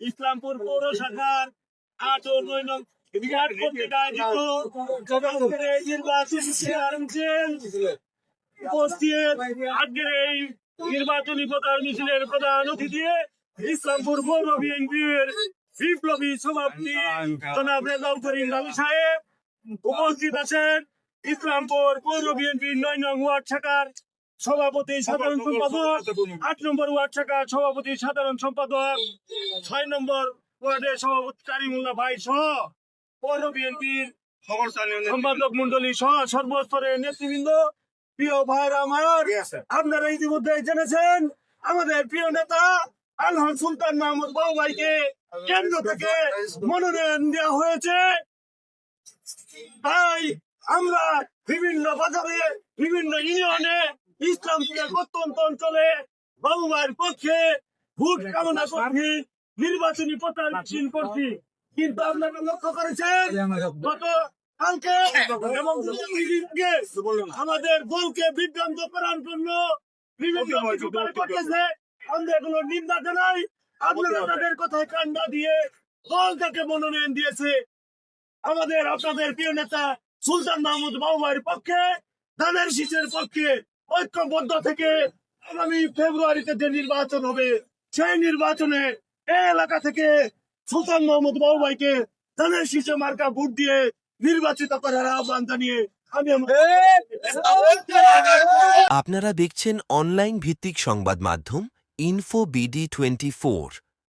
ইসলামপুর পৌর শাখার আট ও নয় এই নির্বাচন প্রচার মিছিলের প্রধান অতিথি ইসলামপুর পৌর বিএনপির বিপ্লবী সভাপতি জনাব রেজাউল করিম রাবি সাহেব। উপস্থিত আছেন ইসলামপুর পৌর বিএনপির নয় নং ওয়ার্ড শাখার সভাপতি সাধারণ সম্পাদক আট নম্বর ওয়ার্ড শাখার সভাপতি সাধারণ সম্পাদক ছয় নম্বর ওয়ার্ডের সভাপতি কারিমুল্লাহ ভাই সহ পৌর বিএনপির সম্পাদক মন্ডলী সহ সর্বস্তরের নেতৃবৃন্দ প্রিয় ভাইরা আমার আপনারা ইতিমধ্যে জেনেছেন আমাদের প্রিয় নেতা আলহান সুলতান মাহমুদ বাবু ভাইকে কেন্দ্র থেকে মনোনয়ন দেওয়া হয়েছে। তাই আমরা বিভিন্ন বাজারে বিভিন্ন ইউনিয়নে ইসলামপুরের প্রত্যন্ত অঞ্চলে বাবু ভাইয়ের পক্ষে ভোট কামনা করছি, নির্বাচনী প্রচার মিছিল করছি। কিন্তু আপনারা লক্ষ্য করেছেন, গত কালকে এবং আমাদের দলকে বিভ্রান্ত করার জন্য নিন্দা কথায় দিয়ে মনোনয়ন দিয়েছে। আমাদের আপনাদের প্রিয় নেতা সুলতান মাহমুদ বাবুয়ের পক্ষে ধানের শীষের পক্ষে ঐক্যবদ্ধ থেকে আগামী ফেব্রুয়ারিতে যে নির্বাচন হবে সেই নির্বাচনে এই এলাকা থেকে সুলতান মোহাম্মদ বাবু ভাইকে ধানের শীষে মার্কা ভোট দিয়ে নির্বাচিত করার আহ্বান জানিয়ে আমি আপনারা দেখছেন অনলাইন ভিত্তিক সংবাদ মাধ্যম ইনফো বিডি টোয়েন্টি ফোর